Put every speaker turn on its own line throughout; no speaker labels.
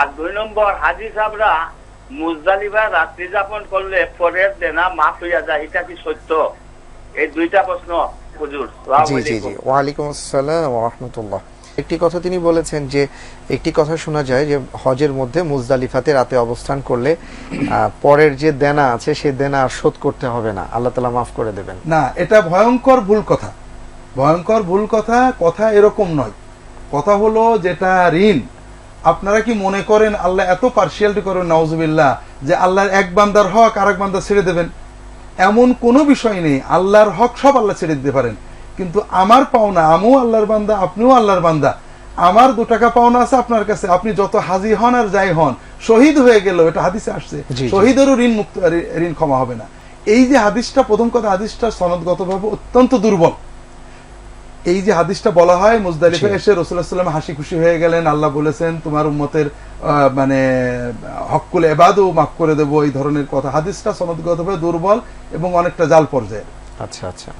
আর দুই নম্বর হাজি সাহরা মুজদালিফা রাত্রি যাপন করলে পরের দেনা মাফ হইয়া যায়। এটা কি সত্য? এই দুইটা প্রশ্ন হুজুর।
জি জি জি। ওয়ালাইকুম আসসালাম রহমতুল্লাহ। একটি কথা তিনি বলেছেন যে একটি কথা শোনা যায় যে হজের মধ্যে মুজদালিফাতে রাতে অবস্থান করলে আহ, পরের যে দেনা আছে সেই দেনা আর শোধ করতে হবে না। আল্লাহ তালা মাফ করে দেবেন।
না এটা ভয়ঙ্কর ভুল কথা। ভয়ঙ্কর ভুল কথা কথা এরকম নয়। কথা হলো যেটা ঋণ। আপনারা কি মনে করেন আল্লাহ এত পার্সিয়ালিটি করেন নওয়াজবিল্লাহ যে আল্লাহর এক বান্দার হক আর এক বান্দা ছেড়ে দেবেন? এমন কোনো বিষয় নেই। আল্লাহর হক সব আল্লাহ ছেড়ে দিতে পারেন। কিন্তু আমার পাওনা আমিও আল্লাহর বান্দা আপনিও আল্লাহর বান্দা। আমার দু টাকা পাওনা আছে আপনার কাছে। আপনি যত হাজি হন আর যাই হন শহীদ হয়ে গেল এটা হাদিসে আসছে। শহীদেরও ঋণ মুক্ত ঋণ ক্ষমা হবে না। এই যে হাদিসটা প্রথম কথা হাদিসটা সনদগতভাবে অত্যন্ত দুর্বল। এই যে হাদিসটা বলা হয় মুজদালিফে এসে রসুল্লাহ সাল্লাম হাসি খুশি হয়ে গেলেন আল্লাহ বলেছেন তোমার উম্মতের মানে হকুল এবাদও মাফ করে দেবো। এই ধরনের কথা। হাদিসটা সনদগতভাবে দুর্বল এবং অনেকটা জাল পর্যায়ে
আচ্ছা আচ্ছা।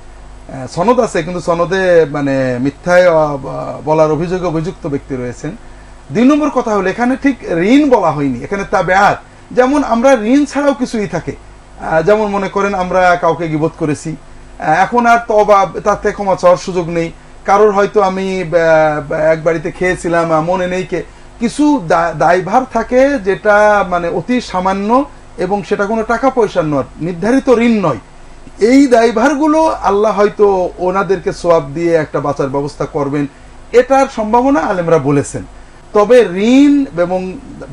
সনদ আছে কিন্তু সনদে মানে মিথ্যায় বলার অভিযোগে অভিযুক্ত ব্যক্তি রয়েছেন। দুই নম্বর কথা হলো এখানে ঠিক ঋণ বলা হয়নি এখানে তা বেয়াত যেমন আমরা ঋণ ছাড়াও কিছুই থাকে। যেমন মনে করেন আমরা কাউকে গিবোধ করেছি এখন আর তবা তাতে ক্ষমা চাওয়ার সুযোগ নেই। কারোর হয়তো আমি এক বাড়িতে খেয়েছিলাম মনে নেই কে। কিছু দায়ভার থাকে যেটা মানে অতি সামান্য এবং সেটা কোনো টাকা পয়সার নয়, নির্ধারিত ঋণ নয়। এই দায়ভারগুলো আল্লাহ হয়তো ওনাদেরকে সোয়াব দিয়ে একটা বাঁচার ব্যবস্থা করবেন। এটার সম্ভাবনা আলেমরা বলেছেন। তবে ঋণ এবং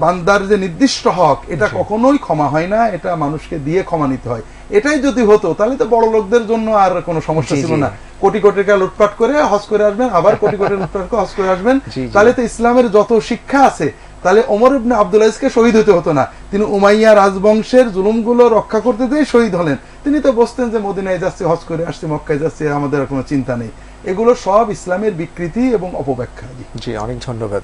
বান্দার যে নির্দিষ্ট হক এটা কখনোই ক্ষমা হয় না এটা মানুষকে দিয়ে ক্ষমা নিতে হয়। এটাই যদি হতো তাহলে তো বড় লোকদের জন্য আর কোনো সমস্যা ছিল না। কোটি কোটি টাকা লুটপাট করে হজ করে আসবেন আবার কোটি কোটি লুটপাট করে হজ করে আসবেন। তাহলে তো ইসলামের যত শিক্ষা আছে তাহলে ওমর ইবনে আব্দুল আজিজকে শহীদ হতে হতো না। তিনি উমাইয়া রাজবংশের জুলুমগুলো রক্ষা করতে দিয়ে শহীদ হলেন। তিনি তো বসতেন যে মদিনায় যাচ্ছি হজ করে আসছি মক্কায় যাচ্ছি আমাদের কোনো চিন্তা নেই। এগুলো সব ইসলামের বিকৃতি এবং অপব্যাখ্যা
জি অনেক ধন্যবাদ।